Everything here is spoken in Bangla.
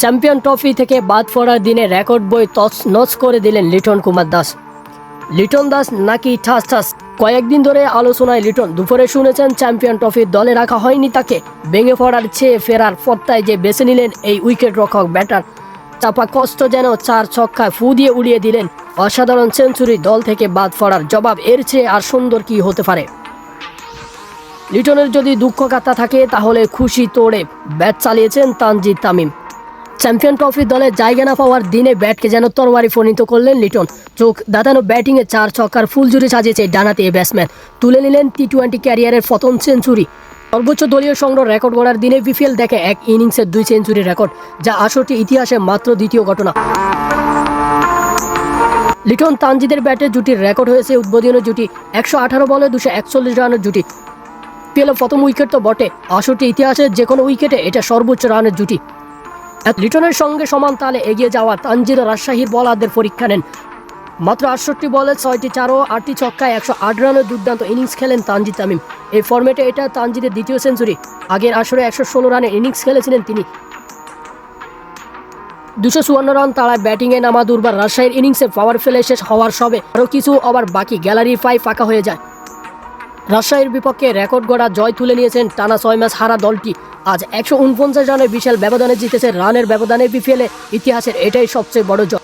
চ্যাম্পিয়ন ট্রফি থেকে বাদ পড়ার দিনে রেকর্ড বই তছ নচ করে দিলেন লিটন কুমার দাস। লিটন দাস নাকি ঠাস ঠাস। কয়েকদিন ধরে আলোচনায় লিটন দুপুরে শুনেছেন চ্যাম্পিয়ন ট্রফির দলে রাখা হয়নি তাকে। ভেঙে পড়ার চেয়ে ফেরার পত্তায় যে বেছে নিলেন এই উইকেট রক্ষক ব্যাটার। চাপা কষ্ট যেন চার ছক্কায় ফু দিয়ে উড়িয়ে দিলেন অসাধারণ সেঞ্চুরি দল থেকে বাদ পড়ার জবাব এর চেয়ে আর সুন্দর কি হতে পারে? লিটনের যদি দুঃখ কাতা থাকে তাহলে খুশি তোড়ে ব্যাট চালিয়েছেন তানজিদ তামিম। চ্যাম্পিয়ন ট্রফি দলে জায়গা না পাওয়ার দিনে ব্যাটকে যেন তরবারি পরিণত করলেন লিটন। চোখ দাঁতানো ব্যাটিংয়ে চার ছক্কার জুড়ে সাজিয়েছে ডানাতে এই ব্যাটসম্যান। তুলে নিলেন টি টোয়েন্টি ক্যারিয়ারের প্রথম সেঞ্চুরি। সর্বোচ্চ দলীয় সংগ্রহ রেকর্ড গড়ার দিনে বিপিএল দেখে এক ইনিংসের দুই সেঞ্চুরি রেকর্ড, যা আসরটি ইতিহাসে মাত্র দ্বিতীয় ঘটনা। লিটন তানজিদের ব্যাটে জুটির রেকর্ড হয়েছে উদ্বোধনী জুটি, একশো আঠারো বলে দুশো একচল্লিশ রানের জুটি। পেল প্রথম উইকেট তো বটে আসরটি ইতিহাসের যে কোনো উইকেটে এটা সর্বোচ্চ রানের জুটি। লিটনের সঙ্গে সমান তালে এগিয়ে যাওয়া তানজিদ রাজশাহীর বলারদের পরীক্ষা নেন। মাত্র আটষট্টি বলে ছয়টি চার, আটটি ছক্কায় একশো আট রানের দুর্দান্ত ইনিংস খেলেন তানজিদ তামিম। এই ফর্মেটে এটা তানজিদের দ্বিতীয় সেঞ্চুরি। আগের আসরে একশো ষোলো রানের ইনিংস খেলেছিলেন তিনি। দুশো চুয়ান্ন রান তাড়ায় ব্যাটিংয়ে নামা দুর্বার রাজশাহীর ইনিংসে পাওয়ার ফেলে শেষ হওয়ার সবে আরও কিছু আবার বাকি গ্যালারির পাই ফাঁকা হয়ে যায়। রাজশাহীর বিপক্ষে রেকর্ড গড়া জয় তুলে নিয়েছেন টানা ছয় ম্যাচ হারা দলটি। আজ একশো উনপঞ্চাশ রানের বিশাল ব্যবধানে জিতেছে রানের ব্যবধানে বিপিএলে ইতিহাসের এটাই সবচেয়ে বড় জয়।